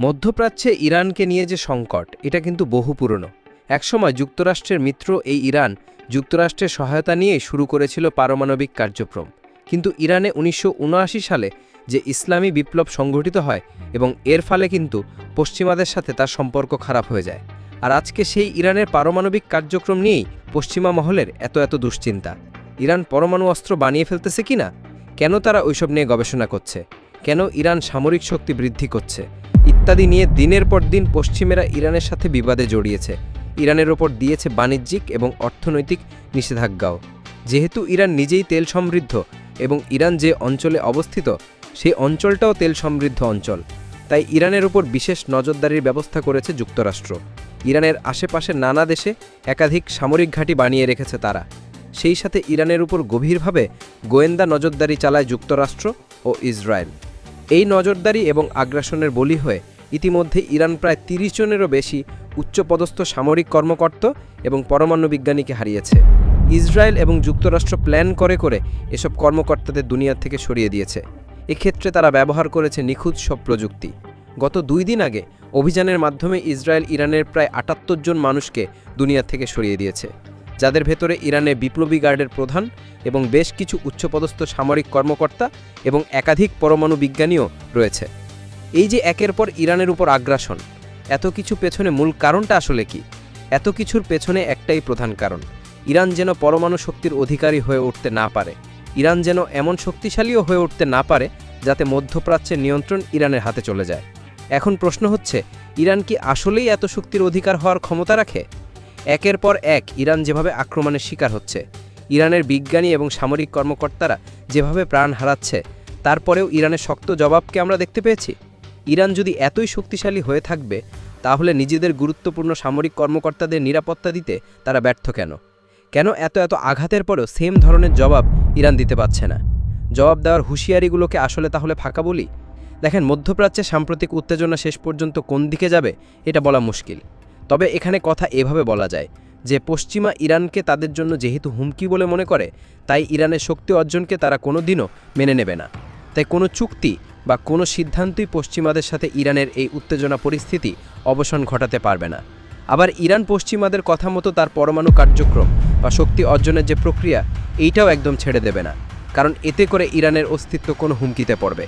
মধ্যপ্রাচ্যে ইরানকে নিয়ে যে সংকট, এটা কিন্তু বহু পুরনো। একসময় যুক্তরাষ্ট্রের মিত্র এই ইরান যুক্তরাষ্ট্রের সহায়তা নিয়ে শুরু করেছিল পারমাণবিক কার্যক্রম। কিন্তু ইরানে উনিশশো সালে যে ইসলামী বিপ্লব সংঘটিত হয় এবং এর ফলে কিন্তু পশ্চিমাদের সাথে তার সম্পর্ক খারাপ হয়ে যায়। আর আজকে সেই ইরানের পারমাণবিক কার্যক্রম নিয়েই পশ্চিমা মহলের এত এত দুশ্চিন্তা। ইরান পরমাণু অস্ত্র বানিয়ে ফেলতেছে কিনা? কেন তারা ওইসব নিয়ে গবেষণা করছে? কেন ইরান সামরিক শক্তি বৃদ্ধি করছে? ইত্যাদি নিয়ে দিনের পর দিন পশ্চিমেরা ইরানের সাথে বিবাদে জড়িয়েছে। ইরানের ওপর দিয়েছে বাণিজ্যিক এবং অর্থনৈতিক নিষেধাজ্ঞাও। যেহেতু ইরান নিজেই তেল সমৃদ্ধ এবং ইরান যে অঞ্চলে অবস্থিত, সেই অঞ্চলটাও তেল সমৃদ্ধ অঞ্চল। তাই ইরানের ওপর বিশেষ নজরদারির ব্যবস্থা করেছে যুক্তরাষ্ট্র। ইরানের আশেপাশে নানা দেশে একাধিক সামরিক ঘাঁটি বানিয়ে রেখেছে তারা। সেই সাথে ইরানের উপর গভীরভাবে গোয়েন্দা নজরদারি চালায় যুক্তরাষ্ট্র ও ইসরায়েল। এই নজরদারি এবং আগ্রাসনের বলি হয়ে ইতিমধ্যে ইরান প্রায় তিরিশ জনেরও বেশি উচ্চপদস্থ সামরিক কর্মকর্তা এবং পরমাণু বিজ্ঞানীকে হারিয়েছে। ইসরায়েল এবং যুক্তরাষ্ট্র প্ল্যান করে করে এসব কর্মকর্তাদের দুনিয়া থেকে সরিয়ে দিয়েছে। এক্ষেত্রে তারা ব্যবহার করেছে নিখুঁত সব প্রযুক্তি। গত দুই দিন আগে অভিযানের মাধ্যমে ইসরায়েল ইরানের প্রায় আটাত্তর জন মানুষকে দুনিয়া থেকে সরিয়ে দিয়েছে। যাদের ভেতরে ইরানের বিপ্লবী গার্ডের প্রধান এবং বেশ কিছু উচ্চপদস্থ সামরিক কর্মকর্তা এবং একাধিক পরমাণু বিজ্ঞানীও রয়েছে। এই যে একের পর ইরানের উপর আগ্রাসন, এত কিছু পেছনে মূল কারণটা আসলে কি? এত কিছুর পেছনে একটাই প্রধান কারণ, ইরান যেন পরমাণু শক্তির অধিকারী হয়ে উঠতে না পারে, ইরান যেন এমন শক্তিশালীও হয়ে উঠতে না পারে যাতে মধ্যপ্রাচ্যের নিয়ন্ত্রণ ইরানের হাতে চলে যায়। এখন প্রশ্ন হচ্ছে, ইরান কি আসলেই এত শক্তির অধিকার হওয়ার ক্ষমতা রাখে? একের পর এক ইরান যেভাবে আক্রমণের শিকার হচ্ছে, ইরানের বিজ্ঞানী এবং সামরিক কর্মকর্তারা যেভাবে প্রাণ হারাচ্ছে, তারপরেও ইরানের শক্ত জবাবকে আমরা দেখতে পেয়েছি। ইরান যদি এতই শক্তিশালী হয়ে থাকবে, তাহলে নিজেদের গুরুত্বপূর্ণ সামরিক কর্মকর্তাদের নিরাপত্তা দিতে তারা ব্যর্থ কেন? কেন এত এত আঘাতের পরেও সেম ধরনের জবাব ইরান দিতে পারছে না? জবাব দেওয়ার হুঁশিয়ারিগুলোকে আসলে তাহলে ফাঁকা বলি? দেখেন, মধ্যপ্রাচ্যে সাম্প্রতিক উত্তেজনা শেষ পর্যন্ত কোন দিকে যাবে, এটা বলা মুশকিল। তবে এখানে কথা এভাবে বলা যায় যে পশ্চিমা ইরানকে তাদের জন্য যেহেতু হুমকি বলে মনে করে, তাই ইরানের শক্তি অর্জনকে তারা কোনো দিনও মেনে নেবে না। তাই কোনো চুক্তি বা কোনো সিদ্ধান্তই পশ্চিমাদের সাথে ইরানের এই উত্তেজনা পরিস্থিতি অবসান ঘটাতে পারবে না। আবার ইরান পশ্চিমাদের কথা মতো তার পরমাণু কার্যক্রম বা শক্তি অর্জনের যে প্রক্রিয়া, এইটাও একদম ছেড়ে দেবে না, কারণ এতে করে ইরানের অস্তিত্ব কোনো হুমকিতে পড়বে।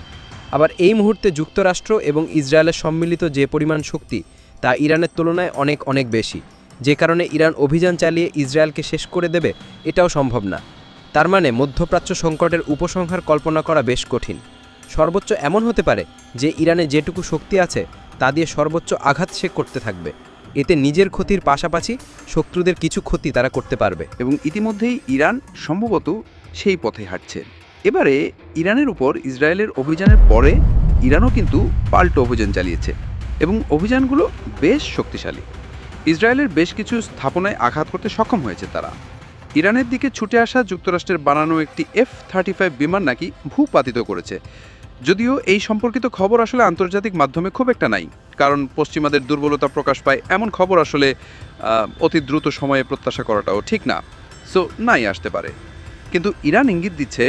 আবার এই মুহূর্তে যুক্তরাষ্ট্র এবং ইসরায়েলের সম্মিলিত যে পরিমাণ শক্তি তা ইরানের তুলনায় অনেক অনেক বেশি। যে কারণে ইরান অভিযান চালিয়ে ইসরায়েলকে শেষ করে দেবে, এটাও সম্ভব না। তার মানে মধ্যপ্রাচ্য সংকটের উপসংহার কল্পনা করা বেশ কঠিন। সর্বোচ্চ এমন হতে পারে যে ইরানে যেটুকু শক্তি আছে, তা দিয়ে সর্বোচ্চ আঘাত সে করতে থাকবে। এতে নিজের ক্ষতির পাশাপাশি শত্রুদের কিছু ক্ষতি তারা করতে পারবে। এবং ইতিমধ্যেই ইরান সম্ভবত সেই পথে হাঁটছে। এবারে ইরানের উপর ইসরায়েলের অভিযানের পরে ইরানও কিন্তু পাল্টো অভিযান চালিয়েছে। এবং অভিযানগুলো বেশ শক্তিশালী। ইসরায়েলের বেশ কিছু স্থাপনায় আঘাত করতে সক্ষম হয়েছে তারা। ইরানের দিকে ছুটে আসা যুক্তরাষ্ট্রের বানানো একটি এফ থার্টি ফাইভ বিমান নাকি ভূপাতিত করেছে। যদিও এই সম্পর্কিত খবর আসলে আন্তর্জাতিক মাধ্যমে খুব একটা নাই, কারণ পশ্চিমাদের দুর্বলতা প্রকাশ পায় এমন খবর আসলে অতি দ্রুত সময়ে প্রত্যাশা করাটাও ঠিক না। সো, নাই আসতে পারে। কিন্তু ইরান ইঙ্গিত দিচ্ছে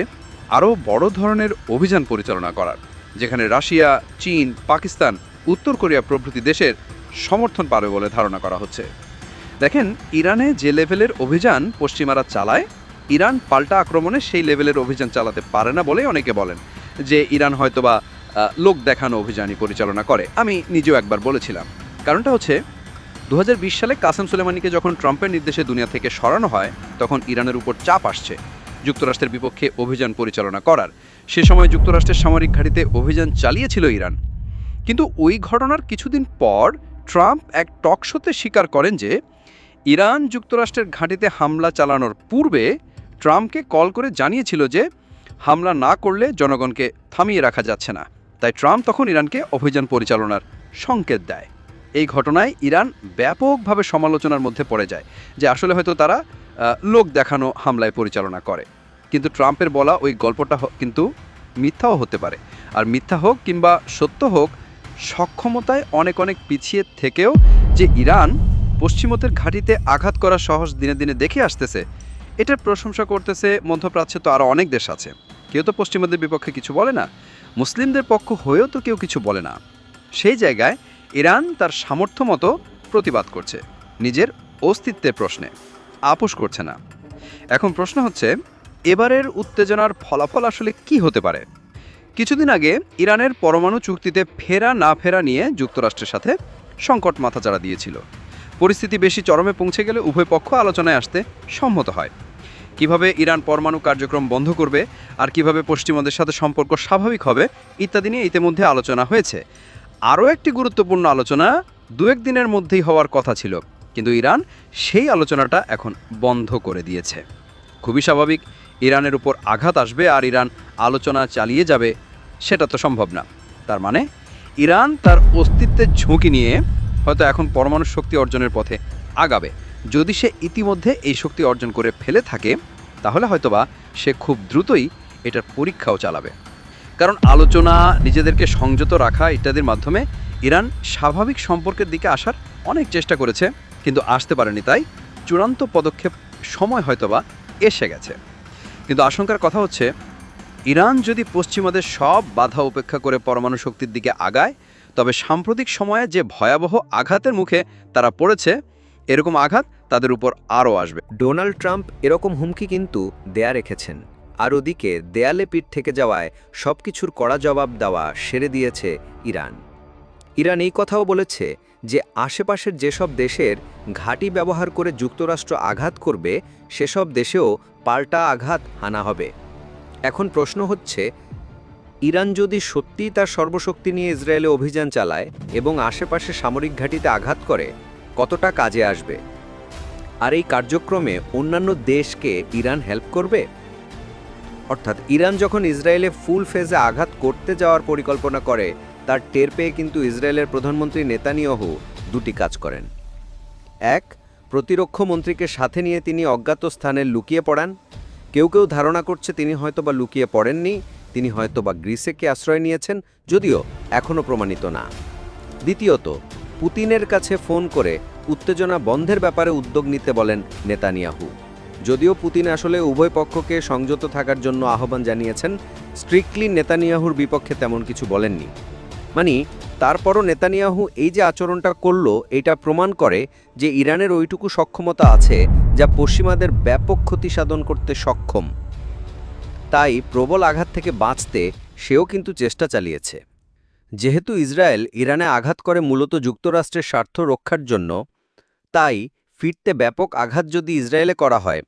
আরও বড় ধরনের অভিযান পরিচালনা করার, যেখানে রাশিয়া, চীন, পাকিস্তান উত্তর কোরিয়া প্রভৃতি দেশের সমর্থন পাবে বলে ধারণা করা হচ্ছে। দেখেন, ইরানে যে লেভেলের অভিযান পশ্চিমারা চালায়, ইরান পাল্টা আক্রমণে সেই লেভেলের অভিযান চালাতে পারে না বলেই অনেকে বলেন যে ইরান হয়তোবা লোক দেখানো অভিযানই পরিচালনা করে। আমি নিজেও একবার বলেছিলাম। কারণটা হচ্ছে দু হাজার বিশ সালে কাসেম সুলেমানিকে যখন ট্রাম্পের নির্দেশে দুনিয়া থেকে সরানো হয়, তখন ইরানের উপর চাপ আসছে যুক্তরাষ্ট্রের বিপক্ষে অভিযান পরিচালনা করার। সে সময় যুক্তরাষ্ট্রের সামরিক ঘাঁটিতে অভিযান চালিয়েছিল ইরান। কিন্তু ওই ঘটনার কিছুদিন পর ট্রাম্প এক টক শোতে স্বীকার করেন যে, ইরান যুক্তরাষ্ট্রের ঘাঁটিতে হামলা চালানোর পূর্বে ট্রাম্পকে কল করে জানিয়েছিল যে, হামলা না করলে জনগণকে থামিয়ে রাখা যাচ্ছে না। তাই ট্রাম্প তখন ইরানকে অভিযান পরিচালনার সংকেত দেয়। এই ঘটনায় ইরান ব্যাপকভাবে সমালোচনার মধ্যে পড়ে যায়, যে আসলে হয়তো তারা লোক দেখানো হামলায় পরিচালনা করে। কিন্তু ট্রাম্পের বলা ওই গল্পটা কিন্তু মিথ্যাও হতে পারে। আর মিথ্যা হোক কিংবা সত্য হোক সক্ষমতায় অনেক অনেক পিছিয়ে থেকেও যে ইরান পশ্চিমতের ঘাঁটিতে আঘাত করা সহজ দিনে দিনে দেখে আসতেছে, এটার প্রশংসা করতেছে মধ্যপ্রাচ্যে তো আরও অনেক দেশ আছে। কেউ তো পশ্চিমদের বিপক্ষে কিছু বলে না, মুসলিমদের পক্ষ হয়েও তো কেউ কিছু বলে না। সেই জায়গায় ইরান তার সামর্থ্য মতো প্রতিবাদ করছে, নিজের অস্তিত্বের প্রশ্নে। আপোষ করছে না। এখন প্রশ্ন হচ্ছে, এবারের উত্তেজনার ফলাফল আসলে কি হতে পারে? কিছুদিন আগে ইরানের পরমাণু চুক্তিতে ফেরা না ফেরা নিয়ে যুক্তরাষ্ট্রের সাথে সংকট মাথাচাড়া দিয়েছিল। পরিস্থিতি বেশি চরমে পৌঁছে গেলে উভয় পক্ষ আলোচনায় আসতে সম্মত হয়। কীভাবে ইরান পরমাণু কার্যক্রম বন্ধ করবে আর কীভাবে পশ্চিমাদের সাথে সম্পর্ক স্বাভাবিক হবে ইত্যাদি নিয়ে ইতিমধ্যে আলোচনা হয়েছে। আরও একটি গুরুত্বপূর্ণ আলোচনা দু দিনের মধ্যেই হওয়ার কথা ছিল, কিন্তু ইরান সেই আলোচনাটা এখন বন্ধ করে দিয়েছে। খুবই স্বাভাবিক, ইরানের উপর আঘাত আসবে আর ইরান আলোচনা চালিয়ে যাবে, সেটা তো সম্ভব না। তার মানে ইরান তার অস্তিত্বের ঝুঁকি নিয়ে হয়তো এখন পরমাণু শক্তি অর্জনের পথে আগাবে। যদি সে ইতিমধ্যে এই শক্তি অর্জন করে ফেলে থাকে, তাহলে হয়তোবা সে খুব দ্রুতই এটার পরীক্ষাও চালাবে। কারণ আলোচনা, নিজেদেরকে সংযত রাখা ইত্যাদির মাধ্যমে ইরান স্বাভাবিক সম্পর্কের দিকে আসার অনেক চেষ্টা করেছে, কিন্তু আসতে পারেনি তাই চূড়ান্ত পদক্ষেপ সময় হয়তোবা এসে গেছে। কিন্তু আশঙ্কার কথা হচ্ছে ইরান যদি পশ্চিমাদের সব বাধা উপেক্ষা করে পরমাণু শক্তির দিকে আগায়, তবে সাম্প্রতিক সময়ে যে ভয়াবহ আঘাতের মুখে তারা পড়েছে, এরকম আঘাত তাদের উপর আরও আসবে। ডোনাল্ড ট্রাম্প এরকম হুমকি কিন্তু দেয়া রেখেছেন। আর ওদিকে দেয়ালে পিঠ থেকে যাওয়ায় সব কিছুর কড়া জবাব দেওয়া সেরে দিয়েছে ইরান। ইরান এই কথাও বলেছে যে আশেপাশের যেসব দেশের ঘাঁটি ব্যবহার করে যুক্তরাষ্ট্র আঘাত করবে, সেসব দেশেও পাল্টা আঘাত হানা হবে। এখন প্রশ্ন হচ্ছে, ইরান যদি সত্যিই তার সর্বশক্তি নিয়ে ইসরায়েলে অভিযান চালায় এবং আশেপাশে সামরিক ঘাঁটিতে আঘাত করে, কতটা কাজে আসবে? আর এই কার্যক্রমে অন্যান্য দেশকে ইরান হেল্প করবে? অর্থাৎ ইরান যখন ইসরায়েলে ফুল ফেজে আঘাত করতে যাওয়ার পরিকল্পনা করে, তার টের পেয়ে কিন্তু ইসরায়েলের প্রধানমন্ত্রী নেতানিয়াহু দুটি কাজ করেন। এক, প্রতিরক্ষা মন্ত্রীকে সাথে নিয়ে তিনি অজ্ঞাত স্থানে লুকিয়ে পড়ান। কেউ কেউ ধারণা করছে তিনি হয়তো বা লুকিয়ে পড়েননি, তিনি হয়তোবা গ্রিসেকে আশ্রয় নিয়েছেন, যদিও এখনও প্রমাণিত না। দ্বিতীয়ত, পুতিনের কাছে ফোন করে উত্তেজনা বন্ধের ব্যাপারে উদ্যোগ নিতে বলেন নেতানিয়াহু। যদিও পুতিন আসলে উভয় পক্ষকে সংযত থাকার জন্য আহ্বান জানিয়েছেন, স্ট্রিক্টলি নেতানিয়াহুর বিপক্ষে তেমন কিছু বলেননি। মানে তারপরও নেতানিয়াহু এই যে আচরণটা করল, এটা প্রমাণ করে যে ইরানের ওইটুকু সক্ষমতা আছে যা পশ্চিমাদের ব্যাপক ক্ষতি সাধন করতে সক্ষম। তাই প্রবল আঘাত থেকে বাঁচতে সেও কিন্তু চেষ্টা চালিয়েছে। যেহেতু ইসরায়েল ইরানে আঘাত করে মূলত যুক্তরাষ্ট্রের স্বার্থ রক্ষার জন্য, তাই ফিরতে ব্যাপক আঘাত যদি ইসরায়েলে করা হয়,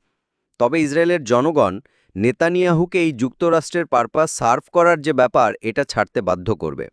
তবে ইসরায়েলের জনগণ নেতানিয়াহুকে এই যুক্তরাষ্ট্রের পারপাস সার্ভ করার যে ব্যাপার, এটা ছাড়তে বাধ্য করবে।